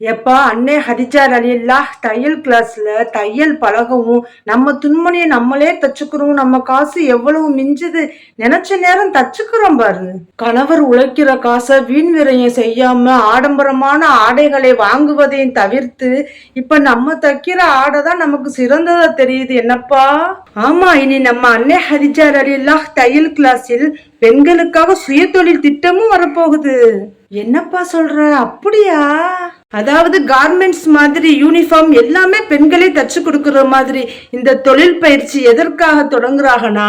எப்பா அன்னை ஹதிஜார் அலில்லா தையல் கிளாஸ்ல தையல் பழகவும் நம்ம துண்மணியை நம்மளே தச்சுக்கிறோம் நம்ம காசு எவ்வளவு மிஞ்சுது நினைச்ச நேரம் தச்சுக்கிறோம் பாரு கணவர் உழைக்கிற காசை வீண் விரயம் செய்யாம ஆடம்பரமான ஆடைகளை வாங்குவதையும் தவிர்த்து இப்ப நம்ம தைக்கிற ஆடை தான் நமக்கு சிறந்ததா தெரியுது என்னப்பா? ஆமா இனி நம்ம அன்னை ஹதிஜார் அலில்லா தையல் கிளாஸில் பெண்களுக்காக சுயதொழில் திட்டமும் வரப்போகுது. என்னப்பா சொல்ற அப்படியா? அதாவது கார்மெண்ட்ஸ் மாதிரி யூனிஃபார்ம் எல்லாமே பெண்களே தச்சு கொடுக்குற மாதிரி இந்த தொழில் பயிற்சி எதற்காக தொடங்குறாங்கன்னா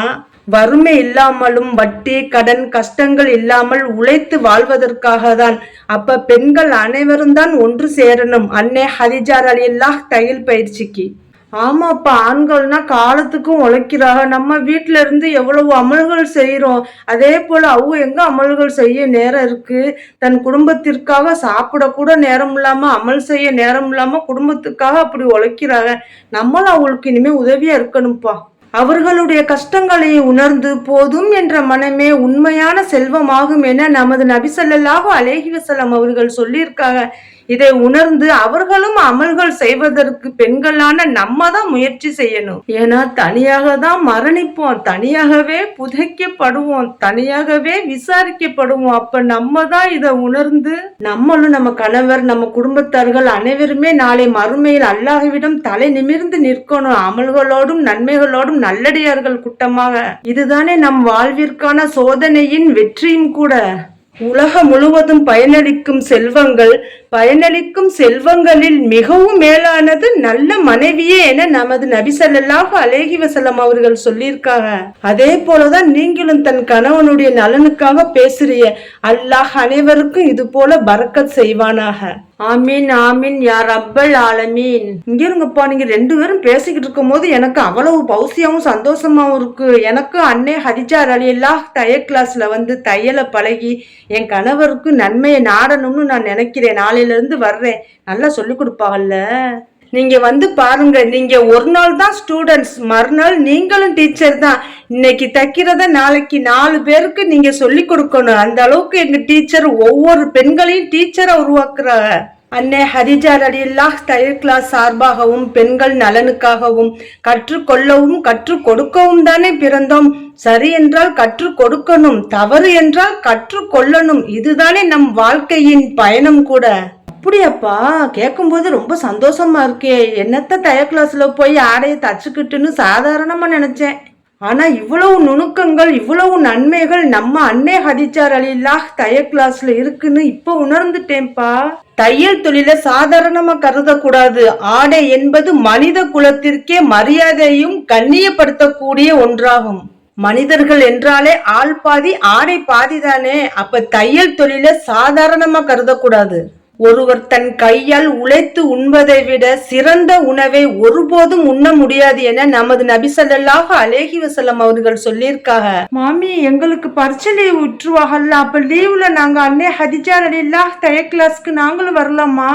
வறுமை இல்லாமலும் வட்டி கடன் கஷ்டங்கள் இல்லாமல் உழைத்து வாழ்வதற்காக தான். அப்ப பெண்கள் அனைவரும் தான் ஒன்று சேரணும். அன்னை ஹதிஜார் அலியல்லாஹ் தையல் பயிற்சிக்கு. ஆமாப்பா ஆண்கள்னா காலத்துக்கும் உழைக்கிறாங்க. நம்ம வீட்டில இருந்து எவ்வளவு அமல்கள் செய்கிறோம் அதே போல அவங்க எங்க அமல்கள் செய்ய நேரம் இருக்கு? தன் குடும்பத்திற்காக சாப்பிட கூட நேரம் இல்லாம அமல் செய்ய நேரம் இல்லாம குடும்பத்துக்காக அப்படி உழைக்கிறாங்க. நம்மளும் அவங்களுக்கு இனிமே உதவியா இருக்கணும்ப்பா. அவர்களுடைய கஷ்டங்களை உணர்ந்து போதும் என்ற மனமே உண்மையான செல்வமாகும் என நமது நபி அலேஹி வசலம் அவர்கள் சொல்லியிருக்காங்க. இதை உணர்ந்து அவர்களும் அமல்கள் செய்வதற்கு பெண்களான நம்ம தான் முயற்சி செய்யணும். ஏன்னா தனியாக தான் மரணிப்போம் தனியாகவே புதைக்கப்படுவோம் தனியாகவே விசாரிக்கப்படுவோம். அப்ப நம்ம தான் இதை உணர்ந்து நம்மளும் நம்ம கணவர் நம்ம குடும்பத்தார்கள் அனைவருமே நாளை மறுமையில் அல்லாஹ்விடம் தலை நிமிர்ந்து நிற்கணும். அமல்களோடும் நன்மைகளோடும் நல்லடியார்கள் கூட்டமாக. இதுதானே நம் வாழ்விற்கான சோதனையின் வெற்றியும் கூட. உலகம் முழுவதும் பயனளிக்கும் செல்வங்கள் பயனளிக்கும் செல்வங்களில் மிகவும் மேலானது நல்ல மனைவியே என நமது நபி அலேஹி வசலம் அவர்கள் சொல்லியிருக்காங்க. அதே போலதான் நீங்களும் தன் கணவனுடைய நலனுக்காக பேசுறிய அல்லாஹ் அனைவருக்கும் இது போல பரக்கத் செய்வானாக. ஆமீன் ஆமீன் யார் அப்பல் ஆலமீன். இங்க இருங்கப்பா நீங்க ரெண்டு பேரும் பேசிக்கிட்டு இருக்கும் போது எனக்கு அவ்வளவு பௌசியாவும் சந்தோஷமாவும் இருக்கு. எனக்கு அன்னை ஹதிஜார் அலி அல்லாஹ் தையல் கிளாஸ்ல வந்து தையலை பழகி என் கணவருக்கு நன்மையை நாடணும்னு நான் நினைக்கிறேன். நாளையில இருந்து வர்றேன். நல்லா சொல்லிக் கொடுப்பாங்கல்ல நீங்க வந்து பாருங்க நீங்க ஒரு நாள் தான் ஸ்டூடெண்ட்ஸ் மறுநாள் நீங்களும் டீச்சர் தான். இன்னைக்கு தைக்கிறத நாளைக்கு நாலு பேருக்கு நீங்க சொல்லி கொடுக்கணும். அந்த அளவுக்கு எங்க டீச்சர் ஒவ்வொரு பெண்களையும் டீச்சரை உருவாக்குறாங்க. அன்னை ஹரிஜார் அலில்லாஹ் தையல் கிளாஸ் சார்பாகவும் பெண்கள் நலனுக்காகவும் கற்றுக்கொள்ளவும் கற்றுக் கொடுக்கவும் தானே பிறந்தோம். சரி என்றால் கற்றுக் கொடுக்கணும் தவறு என்றால் கற்றுக்கொள்ளணும் இதுதானே நம் வாழ்க்கையின் பயணம் கூட. அப்படியாப்பா? கேட்கும்போது ரொம்ப சந்தோஷமா இருக்கே. என்னத்த தையல் கிளாஸ்ல போய் ஆடையை தச்சுக்கிட்டுன்னு சாதாரணமா நினைச்சேன். ஆனா இவ்வளவு நுணுக்கங்கள் இவ்வளவு நன்மைகள் நம்ம அன்னை ஹதிச்சார் அலில்லாஹ் தையல் கிளாஸ்ல இருக்குன்னு இப்ப உணர்ந்துட்டேன்ப்பா. தையல் தொழிலை சாதாரணமா கருதக்கூடாது. ஆடை என்பது மனித குலத்திற்கே மரியாதையும் கண்ணியப்படுத்தக்கூடிய ஒன்றாகும். மனிதர்கள் என்றாலே ஆள் பாதி ஆடை பாதிதானே அப்ப தையல் தொழிலை சாதாரணமா கருதக்கூடாது. ஒருவர் தன் கையால் உழைத்து உண்பதை விட சிறந்த உணவை ஒருபோதும் உண்ண முடியாது என நமது நபி அலேஹி வசலம் அவர்கள் சொல்லியிருக்காங்க. மாமி எங்களுக்கு பரிச்சை லீவ் விட்டுருவாங்கல்ல அப்ப லீவ்ல நாங்க அன்னை ஹதிஜா அலில்லாஹ் தய கிளாஸ்க்கு நாங்களும் வரலாமா?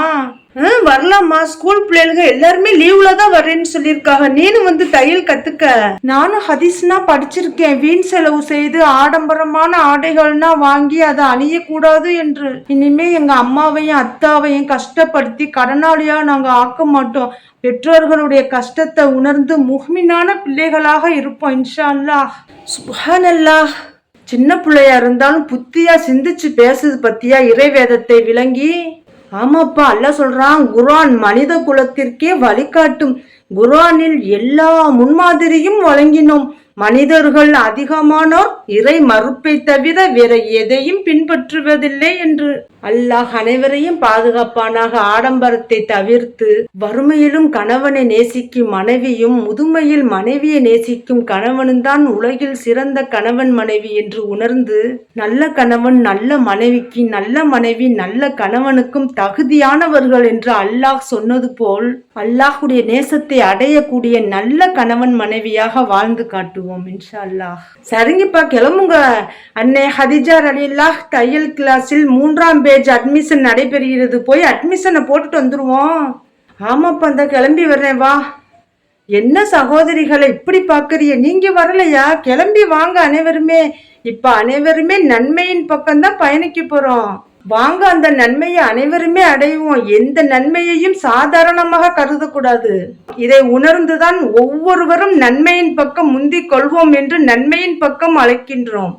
வரலாமா? ஸ்கூல் பிள்ளைகளுக்கு எல்லாருமே லீவ்ல தான் வரேன்னு சொல்லியிருக்காங்க. நீனும் வந்து தையல் கத்துக்க. நானும் ஹதீஸ்னா படிச்சிருக்கேன். வீண் செலவு செய்து ஆடம்பரமான ஆடைகள்னா வாங்கி அதை அணியக்கூடாது என்று. இனிமே எங்க அம்மாவையும் அத்தாவையும் கஷ்டப்படுத்தி கடனாளியா நாங்க ஆக்க மாட்டோம். பெற்றோர்களுடைய கஷ்டத்தை உணர்ந்து முஹ்மினான பிள்ளைகளாக இருப்போம் இன்ஷா அல்லாஹ் சுப்ஹானல்லாஹ் சின்ன பிள்ளையா இருந்தாலும் புத்தியா சிந்திச்சு பேசுது பத்தியா இறைவேதத்தை விளங்கி. ஆமாப்பா அல்ல சொல்றான் குரான் மனித குலத்திற்கே வழிகாட்டும். குரானில் எல்லா முன்மாதிரியும் வழங்கினோம். மனிதர்கள் அதிகமானோர் இறை மறுப்பை தவிர வேற எதையும் பின்பற்றுவதில்லை என்று அல்லாஹ் அனைவரையும் பாதுகாப்பானாக ஆடம்பரத்தை தவிர்த்து வறுமையிலும் கணவனை நேசிக்கும் மனைவியும் முதுமையில் மனைவியை நேசிக்கும் கணவனும் தான் உலகில் சிறந்த கணவன் மனைவி என்று உணர்ந்து நல்ல கணவன் நல்ல மனைவிக்கு நல்ல மனைவி நல்ல கணவனுக்கும் தகுதியானவர்கள் என்று அல்லாஹ் சொன்னது போல் அல்லாஹுடைய நேசத்தை அடையக்கூடிய நல்ல கணவன் மனைவியாக வாழ்ந்து காட்டுவோம் இன்ஷா அல்லாஹ் சரிங்கப்பா கிளம்புங்க. அன்னை ஹதிஜா அலில்லா தையல் கிளாஸில் மூன்றாம் பேஜ் அட்மிஷன் நடைபெறுகிறது. போய் அட்மிஷனை போட்டுட்டு வந்துடுவோம் ஆமாப்பா இந்த கிளம்பி வர்றேன் வா. என்ன சகோதரிகளை இப்படி பார்க்குறிய நீங்கள் வரலையா? கிளம்பி வாங்க அனைவருமே. இப்போ அனைவருமே நன்மையின் பக்கம்தான் பயணிக்க போகிறோம் வாங்க அந்த நன்மையை அனைவருமே அடைவோம். எந்த நன்மையையும் சாதாரணமாக கருதக்கூடாது. இதை உணர்ந்துதான் ஒவ்வொருவரும் நன்மையின் பக்கம் முந்திக் கொள்வோம் என்று நன்மையின் பக்கம் அழைக்கின்றோம்.